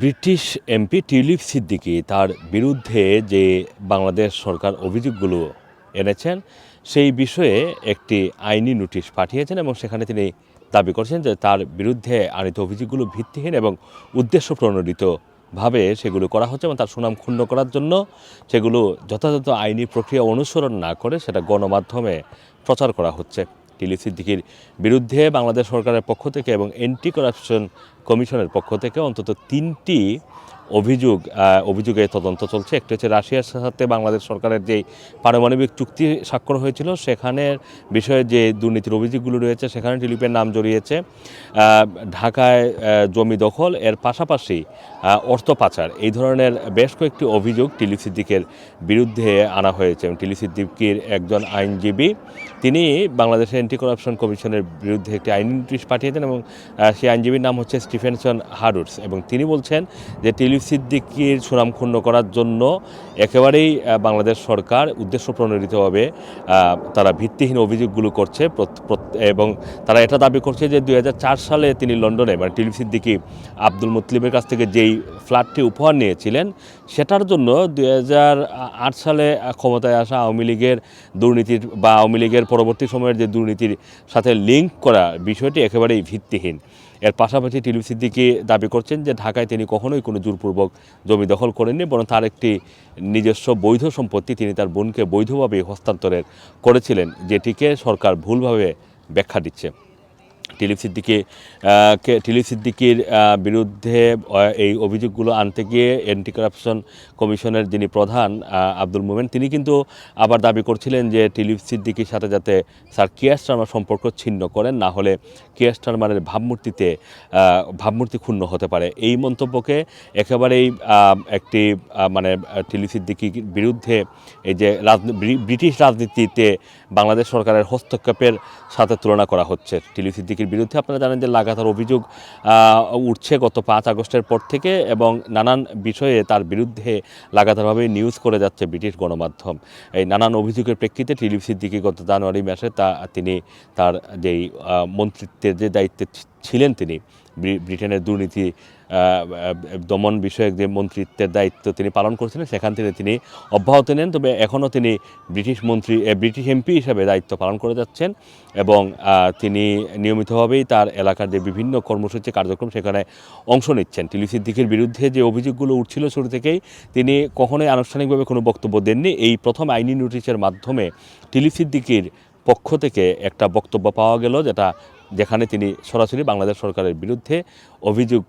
British MP tulip Siddiqui তার বিরুদ্ধে যে বাংলাদেশ সরকার অভিযোগগুলো এনেছেন, সেই বিষয়ে একটি আইনি নোটিশ পাঠিয়েছেন এবং সেখানে তিনি দাবি করছেন যে তার বিরুদ্ধে আনিত অভিযোগগুলো ভিত্তিহীন এবং উদ্দেশ্য প্রণোদিতভাবে সেগুলো করা হচ্ছে এবং তার সুনাম ক্ষুণ্ণ করার জন্য সেগুলো যথাযথ আইনি প্রক্রিয়া অনুসরণ না করে সেটা গণমাধ্যমে প্রচার করা হচ্ছে। টিলি সিদ্দিকির বিরুদ্ধে বাংলাদেশ সরকারের পক্ষ থেকে এবং এন্টি করাপশন কমিশনের পক্ষ থেকে অন্তত তিনটি অভিযোগ অভিযোগে তদন্ত চলছে। একটি হচ্ছে রাশিয়ার সাথে বাংলাদেশ সরকারের যে পারমাণবিক চুক্তি স্বাক্ষর হয়েছিল সেখানের বিষয়ে যে দুর্নীতির অভিযোগগুলো রয়েছে, সেখানে টিলিপের নাম জড়িয়েছে। ঢাকায় জমি দখল, এর পাশাপাশি অর্থ পাচার। এই ধরনের বেশ কয়েকটি অভিযোগ টিলি সিদ্দিকের বিরুদ্ধে আনা হয়েছে এবং টিলি সিদ্দিকির একজন আইনজীবী, তিনি বাংলাদেশের অ্যান্টি করাপশন কমিশনের বিরুদ্ধে একটি আইনি নোটিশ পাঠিয়েছেন এবং সেই আইনজীবীর নাম হচ্ছে স্টিফেনসন হারুটস এবং তিনি বলছেন যে টিলি সিদ্দিকির সুনাম ক্ষুণ্ণ করার জন্য একেবারেই বাংলাদেশ সরকার উদ্দেশ্য প্রণোদিতভাবে তারা ভিত্তিহীন অভিযোগগুলো করছে এবং তারা এটা দাবি করছে যে দুই হাজার চার সালে তিনি লন্ডনে মানে টিলি সিদ্দিকি আব্দুল মুতলিমের কাছ থেকে যেই ফ্ল্যাটটি উপহার নিয়েছিলেন, সেটার জন্য দুই সালে ক্ষমতায় আসা আওয়ামী লীগের দুর্নীতির বা আওয়ামী লীগের পরবর্তী সময়ের যে দুর্নীতির সাথে লিঙ্ক করা বিষয়টি একেবারেই ভিত্তিহীন। এর পাশাপাশি টিলু সিদ্দিকি দাবি করছেন যে ঢাকায় তিনি কখনোই কোনো জোরপূর্বক জমি দখল করেননি, বরং তার একটি নিজস্ব বৈধ সম্পত্তি তিনি তার বোনকে বৈধভাবে হস্তান্তরের করেছিলেন, যেটিকে সরকার ভুলভাবে ব্যাখ্যা দিচ্ছে। টিলিপ সিদ্দিকি টিলিপ সিদ্দিকির বিরুদ্ধে এই অভিযোগগুলো আনতে গিয়ে অ্যান্টি কারাপশন কমিশনের যিনি প্রধান আব্দুল মোমেন, তিনি কিন্তু আবার দাবি করছিলেন যে টিলিপ সিদ্দিকির সাথে যাতে স্যার কিয়াস টার্মার সম্পর্ক ছিন্ন করেন, না হলে কিয়াস টার্মারের ভাবমূর্তিতে ভাবমূর্তি ক্ষুণ্ণ হতে পারে। এই মন্তব্যকে একেবারেই একটি মানে টিলিপ সিদ্দিকির বিরুদ্ধে এই যে ব্রিটিশ রাজনীতিতে বাংলাদেশ সরকারের হস্তক্ষেপের সাথে তুলনা করা হচ্ছে। টিলি সিদ্দিকির বিরুদ্ধে আপনারা জানেন যে লাগাতার অভিযোগ উঠছে গত পাঁচ আগস্টের পর থেকে এবং নানান বিষয়ে তার বিরুদ্ধে লাগাতারভাবে নিউজ করে যাচ্ছে ব্রিটিশ গণমাধ্যম। এই নানান অভিযোগের প্রেক্ষিতে টিলিপ সিদ্দিকি গত জানুয়ারি মাসে তা, তিনি তার যেই মন্ত্রিত্বের যে দায়িত্বে ছিলেন তিনি ব্রিটেনের দুর্নীতি দমন বিষয়ক যে মন্ত্রিত্বের দায়িত্ব তিনি পালন করছিলেন, সেখান থেকে তিনি অব্যাহতি নেন। তবে এখনও তিনি ব্রিটিশ মন্ত্রী ব্রিটিশ এমপি হিসাবে দায়িত্ব পালন করে যাচ্ছেন এবং তিনি নিয়মিতভাবেই তার এলাকার যে বিভিন্ন কর্মসূচি, কার্যক্রম, সেখানে অংশ নিচ্ছেন। টিলি সিদ্দিকের বিরুদ্ধে যে অভিযোগগুলো উঠছিল শুরু থেকেই, তিনি কখনোই আনুষ্ঠানিকভাবে কোনো বক্তব্য দেননি। এই প্রথম আইনি নোটিশের মাধ্যমে টিলি সিদ্দিকির পক্ষ থেকে একটা বক্তব্য পাওয়া গেল, যেটা যেখানে তিনি সরাসরি বাংলাদেশ সরকারের বিরুদ্ধে অভিযোগ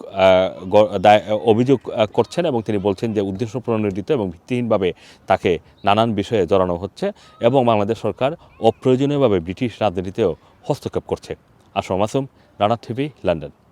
অভিযোগ করছেন এবং তিনি বলছেন যে উদ্দেশ্য প্রণোদিত এবং ভিত্তিহীনভাবে তাকে নানান বিষয়ে জড়ানো হচ্ছে এবং বাংলাদেশ সরকার অপ্রয়োজনীয়ভাবে ব্রিটিশ রাজনীতিতেও হস্তক্ষেপ করছে। Assam আসুম, Rana TV, London.